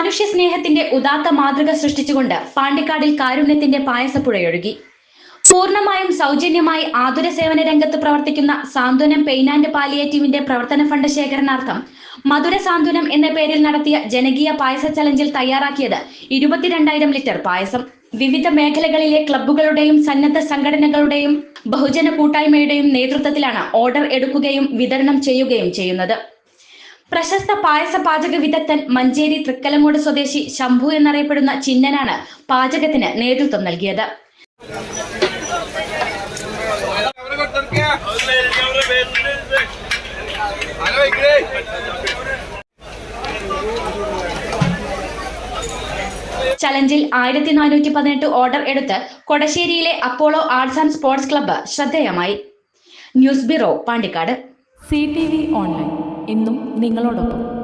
മനുഷ്യ സ്നേഹത്തിന്റെ ഉദാത്ത മാതൃക സൃഷ്ടിച്ചുകൊണ്ട് പാണ്ടിക്കാടിൽ കാരുണ്യത്തിന്റെ പായസപ്പുഴയൊഴുകി പൂർണമായും സൗജന്യമായി ആതുര സേവന രംഗത്ത് പ്രവർത്തിക്കുന്ന സാന്ത്വനം പെയിൻ പാലിയേറ്റീവിന്റെ പ്രവർത്തന ഫണ്ട് ശേഖരണാർത്ഥം മധുര സാന്ത്വനം എന്ന പേരിൽ നടത്തിയ ജനകീയ പായസ ചലഞ്ചിൽ തയ്യാറാക്കിയത് ഇരുപത്തിരണ്ടായിരം ലിറ്റർ പായസം. വിവിധ മേഖലകളിലെ ക്ലബ്ബുകളുടെയും സന്നദ്ധ സംഘടനകളുടെയും ബഹുജന കൂട്ടായ്മയുടെയും നേതൃത്വത്തിലാണ് ഓർഡർ എടുക്കുകയും വിതരണം ചെയ്യുകയും ചെയ്യുന്നത്. പ്രശസ്ത പായസ പാചക വിദഗ്ധൻ മഞ്ചേരി തൃക്കലമൂട് സ്വദേശി ശംഭു എന്നറിയപ്പെടുന്ന ചിന്നനാണ് പാചകത്തിന് നേതൃത്വം നൽകിയത്? ചലഞ്ചിൽ ആയിരത്തി നാനൂറ്റി പതിനെട്ട് ഓർഡർ എടുത്ത് കൊടശ്ശേരിയിലെ Apollo arts and sports club ശ്രദ്ധേയമായി. News bureau Pandikkad. C T V online. എന്നും നിങ്ങളോടൊപ്പം.